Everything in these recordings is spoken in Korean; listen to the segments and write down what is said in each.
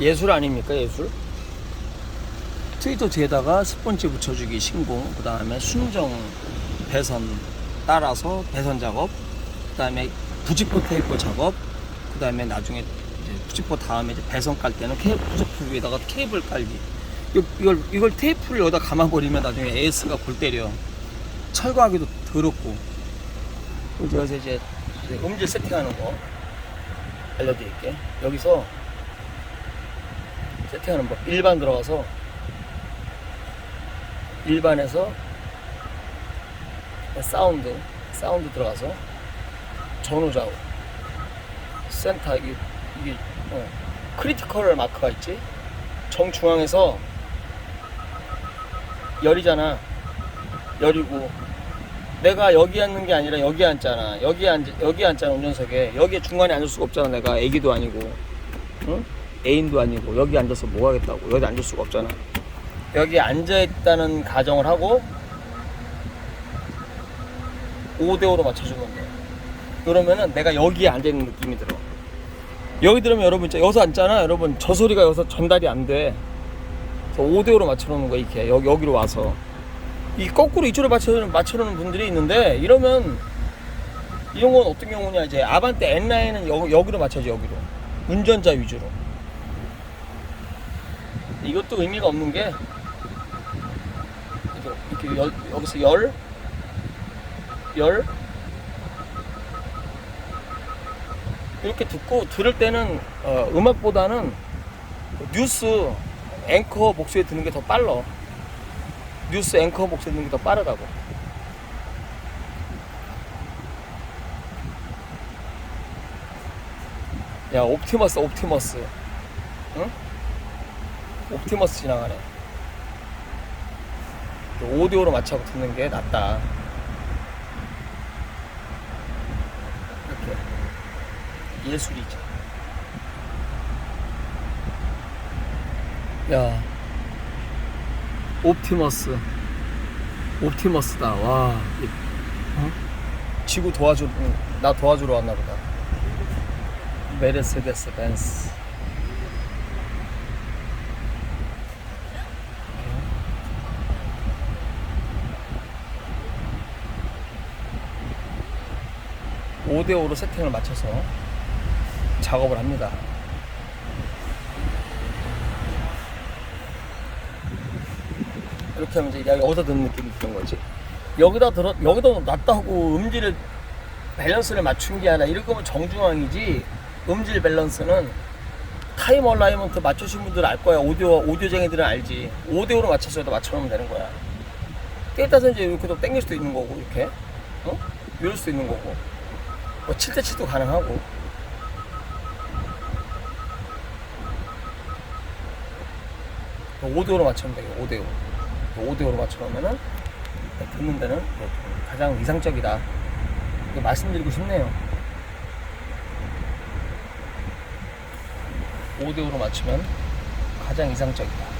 예술 아닙니까 예술? 트위터 뒤에다가 스폰지 붙여주기 신공 그 다음에 순정 배선 따라서 배선 작업 그 다음에 부직포 테이프 작업 그 다음에 나중에 부직포 다음에 이제 배선 깔 때는 케이블 부직포 위에다가 케이블 깔기. 이걸 이걸 테이프를 여기다 감아버리면 나중에 AS가 골 때려. 철거하기도 더럽고. 이제 이제 음질 세팅하는 거 알려드릴게 여기서 세팅하는 법. 일반 들어가서 일반에서 사운드 사운드 들어가서 전후 좌우 센터 이게 이게 어, 크리티컬 마크가 있지? 정중앙에서 열이잖아. 열이고. 내가 여기 앉는 게 아니라 여기 앉잖아. 여기 앉 여기 앉잖아 운전석에. 여기 중간에 앉을 수가 없잖아 내가. 애기도 아니고. 응? 애인도 아니고 여기 앉아서 뭐 하겠다고. 여기 앉을 수가 없잖아. 여기 앉아 있다는 가정을 하고 5대5로 맞춰주면 돼 그러면은 내가 여기에 앉아 있는 느낌이 들어. 여기 들으면 여러분 여기서 앉잖아? 여러분 저 소리가 여기서 전달이 안돼. 5대5로 맞춰놓는 거야 이렇게. 여기, 여기로 와서. 이 거꾸로 이쪽으로 맞춰놓는, 맞춰놓는 분들이 있는데 이러면 이런 건 어떤 경우냐 이제 아반떼 N라인은 여, 여기로 맞춰져 여기로. 운전자 위주로 이것도 의미가 없는 게 이렇게, 열, 여기서 열, 열 이렇게 듣고 들을 때는 어, 음악보다는 뉴스 앵커 목소리 듣는 게 더 빨라. 뉴스 앵커 목소리 듣는 게 더 빠르다고. 야 옵티머스 옵티머스 응? 옵티머스 지나가네. 오디오로 맞춰 듣는 게 낫다. 이렇게. 예술이죠. 야. 옵티머스. 옵티머스다. 와. 이- 어? 지구 도와주러 응, 나 도와주러 왔나 보다. 메르세데스 벤스 오대 5로 세팅을 맞춰서 작업을 합니다. 이렇게 하면 이제 내가 여기다 듣는 느낌이 드는 거지. 여기다 들어, 여기다 놨다고 음질을, 밸런스를 맞춘 게 아니라 이럴 거면 정중앙이지 음질 밸런스는 타임 얼라이먼트 맞추신 분들 알 거야. 오디오, 오디오쟁이들은 알지. 5대5로 맞춰서 여기다 맞춰놓으면 되는 거야. 때에 따라서 이제 이렇게 또 땡길 수도 있는 거고, 이렇게. 어? 이럴 수도 있는 거고. 뭐 7대7도 가능하고. 오디오로 맞추면 되겠 5대5. 5대5로 맞춰놓으면은 듣는 데는 뭐 가장 이상적이다. 이거 말씀드리고 싶네요. 5대5로 맞추면 가장 이상적이다.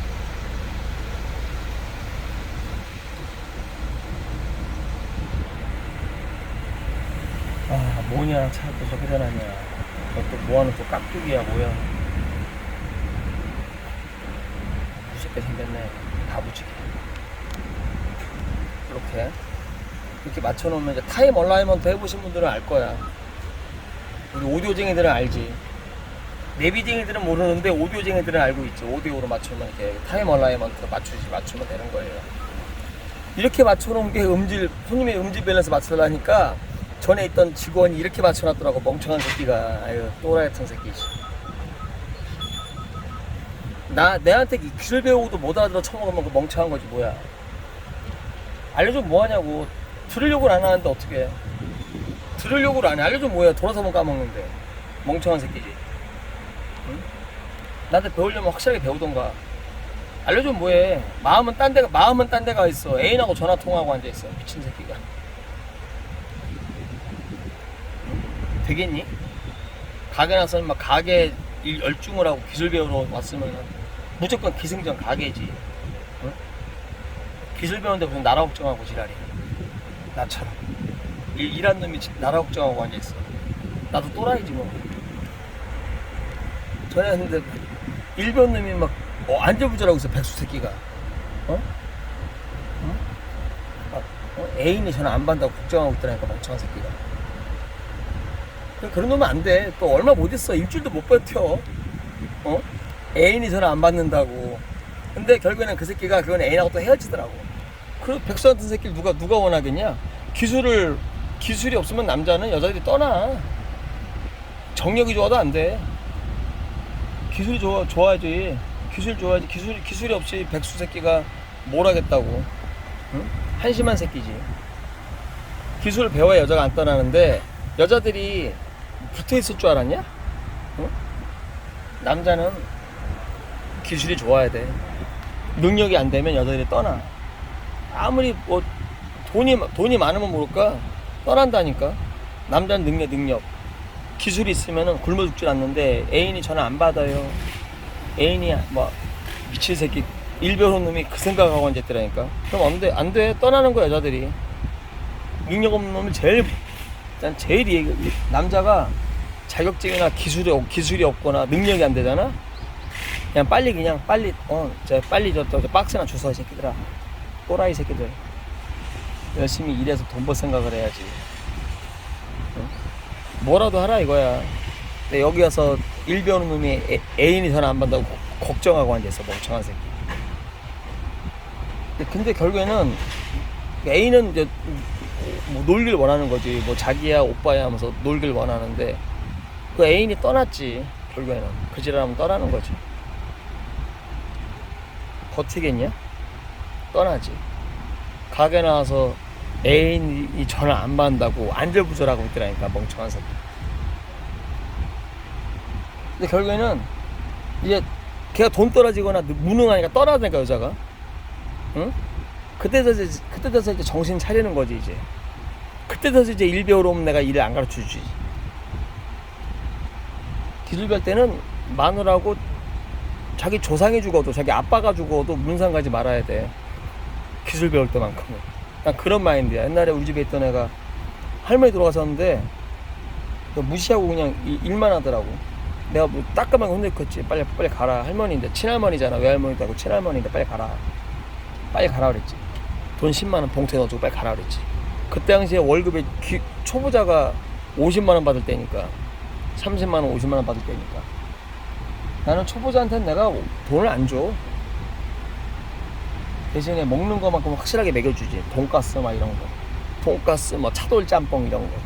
아, 뭐냐, 차또 저렇게 전하냐. 저또 뭐하는 또 깍두기야, 뭐야. 무섭게 생겼네. 다부지게. 이렇게. 이렇게 맞춰놓으면 이제 타임 얼라이먼트 해보신 분들은 알 거야. 우리 오디오쟁이들은 알지. 내비쟁이들은 모르는데 오디오쟁이들은 알고 있죠. 오디오로 맞추면 이렇게 타임 얼라이먼트로 맞추지 맞추면 되는 거예요. 이렇게 맞춰놓은 게 음질 손님의 음질 밸런스 맞춰라니까 전에 있던 직원이 이렇게 맞춰놨더라고 멍청한 새끼가. 아유 또라이 같은 새끼. 씨. 나 내한테 이 귀를 배우고도 못 알아들어 처먹으면 그 멍청한 거지 뭐야. 알려주면 뭐하냐고. 들으려고는 안 하는데 어떻게 해. 들으려고는 안 해. 알려주면 뭐야 돌아서면 까먹는데. 멍청한 새끼지. 응? 나한테 배우려면 확실하게 배우던가. 알려주면 뭐해. 마음은 딴 데가 마음은 딴 데가 있어. 애인하고 전화 통화하고 앉아있어. 미친 새끼가 되겠니? 가게 나서는 막 가게 일 열중을 하고 기술 배우러 왔으면 무조건 기승전 가게지. 응? 기술 배우는데 무슨 나라 걱정하고 지랄이. 나처럼. 일, 일한 놈이 지- 나라 걱정하고 앉아있어. 나도 또라이지 뭐. 전에 했는데 일본 놈이 막 어, 안절부절하고 있어 백수 새끼가 어? 어? 아, 어? 애인이 전화 안 받는다고 걱정하고 있더라니까 멍청한 새끼가 그런 놈은 안 돼. 또 얼마 못 있어. 일주일도 못 버텨. 어? 애인이 전화 안 받는다고. 근데 결국에는 그 새끼가 그건 애인하고 또 헤어지더라고. 그 백수 같은 새끼를 누가 누가 원하겠냐? 기술을 기술이 없으면 남자는 여자들이 떠나. 정력이 좋아도 안 돼. 기술이 좋아 좋아야지. 기술 좋아야지. 기술 기술이 없이 백수 새끼가 뭘 하겠다고. 응? 한심한 새끼지. 기술을 배워야 여자가 안 떠나는데 여자들이 붙어 있을 줄 알았냐? 응? 남자는 기술이 좋아야 돼. 능력이 안 되면 여자들이 떠나. 아무리 뭐 돈이 돈이 많으면 모를까? 떠난다니까. 남자는 능력 능력. 기술이 있으면은 굶어 죽질 않는데 애인이 전화 안 받아요. 애인이 뭐 미친 새끼 일배운 놈이 그 생각하고 앉았더라니까. 그럼 안 돼 안 돼. 떠나는 거야 여자들이. 능력 없는 놈이 제일 난 제일 이 남자가 자격증이나 기술이 없- 기술이 없거나 능력이 안 되잖아? 그냥 빨리 그냥 빨리 어저 빨리 저, 저, 저 박스나 주워 이 새끼들아. 또라이 새끼들. 열심히 일해서 돈 벌 생각을 해야지. 어? 뭐라도 하라 이거야. 근데 여기 와서 일 배우는 놈이 애, 애인이 전화 안 받는다고 거- 걱정하고 앉아있어 멍청한 새끼. 근데- 근데 결국에는 애인은 이제 뭐 놀길 원하는 거지. 뭐 자기야 오빠야 하면서 놀길 원하는데 그 애인이 떠났지 결국에는. 그 지랄하면 떠나는 거지. 버티겠냐? 떠나지. 가게 나와서 애인이 전화 안 받는다고 안절부절하고 있더라니까 멍청한 새끼. 근데 결국에는 이제 걔가 돈 떨어지거나 무능하니까 떠나다니까 여자가. 응? 그때 돼서 그때 돼서 이제 정신 차리는 거지 이제 그때 돼서 이제 일 배우러 내가 일을 안 가르쳐 주지. 기술 배울 때는 마누라고 자기 조상이 죽어도 자기 아빠가 죽어도 문상 가지 말아야 돼. 기술 배울 때만큼은. 난 그런 마인드야. 옛날에 우리 집에 있던 애가 할머니 돌아가셨는데 무시하고 그냥 일- 일만 하더라고. 내가 뭐 따끔하게 혼내켰지. 빨리 빨리 가라. 할머니인데 친할머니잖아. 외할머니도 아니고 친할머니인데 빨리 가라. 빨리 가라 그랬지. 돈 10만 원 봉투에 넣어주고 빨리 가라 그랬지 그때 당시에 월급에 기- 초보자가 50만 원 받을 때니까 30만 원 50만 원 받을 때니까 나는 초보자한테는 내가 돈을 안 줘. 대신에 먹는 거만큼 확실하게 먹여주지. 돈가스 막 이런 거. 돈가스, 뭐 차돌 짬뽕 이런 거.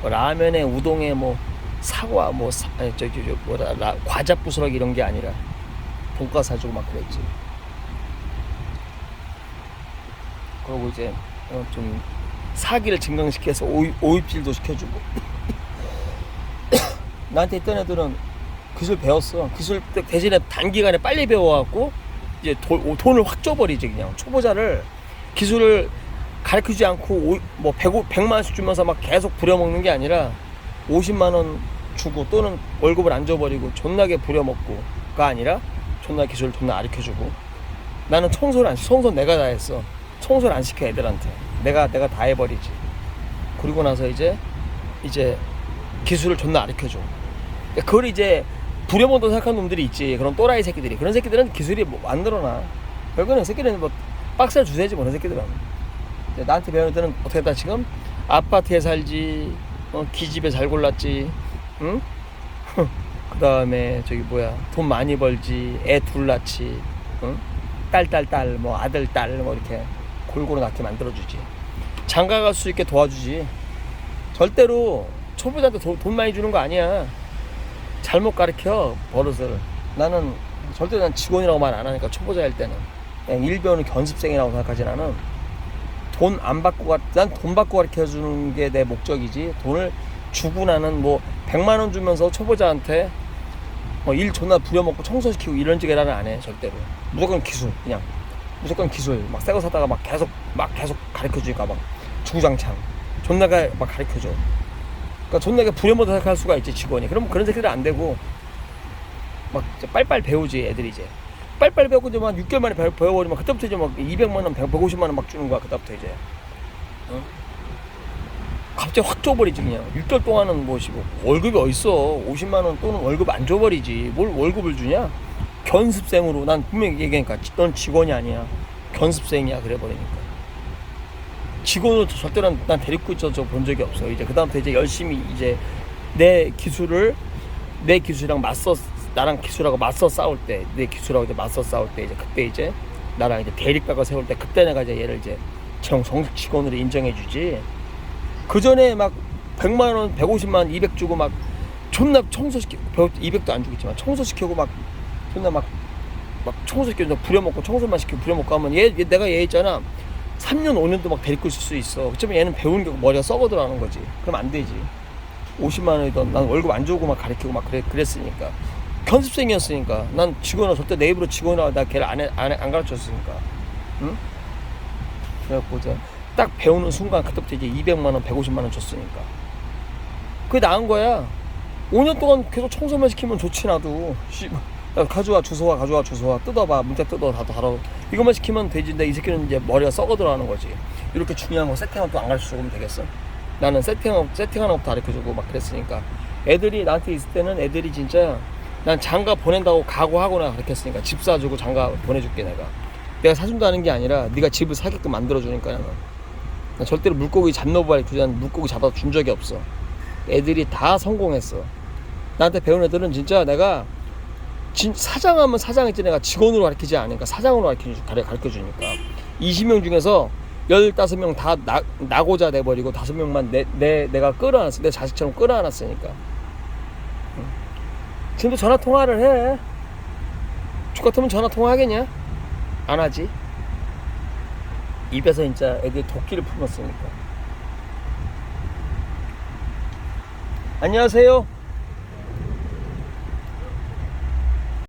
뭐 라면에 우동에 뭐 사과 뭐 사, 아니, 저기 저 뭐라 라, 과자 부스러기 이런 게 아니라 돈가스 사주고 막 그랬지. 그리고 이제 어, 좀 사기를 증강시켜서 오입, 오입질도 시켜주고. 나한테 있던 애들은 기술 배웠어. 기술 때- 대신에 단기간에 빨리 배워갖고 이제 도- 돈을 확 줘버리지 그냥 초보자를 기술을 가르치지 않고 오, 뭐 100, 100만 원씩 주면서 막 계속 부려먹는 게 아니라 50만 원 주고 또는 월급을 안 줘버리고 존나게 부려먹고가 아니라 존나 기술을 존나 가르쳐주고 나는 청소를 안 시- 청소는 내가 다 했어 청소를 안 시켜 애들한테 내가 내가 다 해버리지. 그리고 나서 이제 이제 기술을 존나 가르쳐줘. 그걸 이제 부려먹도 생각하는 놈들이 있지. 그런 또라이 새끼들이. 그런 새끼들은 기술이 뭐 안 늘어나. 결국에는 그 새끼들은 뭐 박스를 주세야지 뭐 그런 새끼들은. 나한테 배우는 애들은 어떻게 했다 지금? 아파트에 살지 어, 기집애 잘 골랐지 응? 그 다음에 저기 뭐야 돈 많이 벌지 애 둘 낳지 응? 딸딸딸 뭐 아들 딸 뭐 이렇게 골고루 낳게 만들어주지 장가 갈 수 있게 도와주지. 절대로 초보자한테 돈, 돈 많이 주는 거 아니야. 잘못 가르쳐 버릇을. 나는 절대 난 직원이라고 말 안 하니까 초보자일 때는. 그냥 일배우는 견습생이라고 생각하지 나는. 돈 안 받고 난 돈 받고 가르쳐 주는 게 내 목적이지. 돈을 주고 나는 뭐 100만 원 주면서 초보자한테 뭐 일 존나 부려먹고 청소시키고 이런 짓 나는 안해 절대로. 무조건 기술 그냥. 무조건 기술. 막 새 거 사다가 막 계속 막 계속 가르쳐 주니까 막 주구장창. 존나가 막 가르쳐 줘. 그러니까 존나게 부려먹어 생각할 수가 있지 직원이. 그럼 그런 새끼들 안 되고 막 빨빨 배우지 애들이 이제. 빨빨 배우고 이제 막 6개월 만에 배- 배워버리면 그때부터 이제 막 200만 원, 100, 150만 원 막 주는 거야 그때부터 이제. 어? 갑자기 확 줘버리지 그냥. 6개월 동안은 뭐 씨, 뭐 월급이 어딨어. 50만 원 또는 월급 안 줘버리지. 뭘 월급을 주냐? 견습생으로. 난 분명히 얘기하니까 넌 직원이 아니야. 견습생이야 그래 버리니까 직원으로 절대로 난 데리고 있어서 본 적이 없어 이제 그 다음부터 이제 열심히 이제 내 기술을 내 기술이랑 맞서 나랑 기술하고 맞서 싸울 때 내 기술하고 이제 맞서 싸울 때 이제 그때 이제 나랑 이제 대립각을 세울 때 그때 내가 이제 얘를 이제 정 정식 직원으로 인정해 주지. 그 전에 막 100만 원, 150만 원, 200 주고 막 존나 청소시키고 200도 안 주겠지만 청소시키고 막 존나 막막 청소시키고 부려먹고 청소만 시키고 부려먹고 하면 얘, 얘 내가 얘 있잖아 3년 5년도 막 데리고 있을 수 있어. 어쩌면 얘는 배우는 게 머리가 썩어들어가는 거지. 그럼 안 되지. 50만 원이던 난 월급 안 주고 막 가르치고 막 그래, 그랬으니까. 견습생이었으니까. 난 직원을 절대 내 입으로 직원이라고 나 걔를 안, 해, 안, 해- 안 가르쳤으니까. 응? 그래갖고 이제 딱 배우는 순간 그때부터 이제 200만 원 150만 원 줬으니까. 그게 나은 거야. 5년 동안 계속 청소만 시키면 좋지 나도. 씨, 야, 가져와 주소와 가져와 주소와 뜯어봐. 문자 뜯어 다 다뤄 이것만 시키면 되지 근데 이 새끼는 이제 머리가 썩어 들어가는 거지. 이렇게 중요한 거 세팅업 또안 가르쳐주고 면 되겠어? 나는 세팅업 세팅하는 것도 가르쳐주고 막 그랬으니까. 애들이 나한테 있을 때는 애들이 진짜 난 장가 보낸다고 각오하거나 가르쳤으니까. 집 사주고 장가 보내줄게 내가. 내가 사준다는 게 아니라 네가 집을 사게끔 만들어주니까 나는. 난 절대로 물고기 잡노발 그냥 물고기 잡아 준 적이 없어. 애들이 다 성공했어. 나한테 배운 애들은 진짜 내가 진, 사장하면 사장했지 내가 직원으로 가르치지 않으니까 사장으로 가르쳐, 가르쳐 주니까. 20명 중에서 15명 다 나, 나고자 돼버리고 5명만 내, 내, 내가 끌어안았어 내 자식처럼 끌어안았으니까. 응. 지금도 전화 통화를 해. 죽 같으면 전화 통화하겠냐? 안 하지? 입에서 진짜 애들 도끼를 품었으니까. 안녕하세요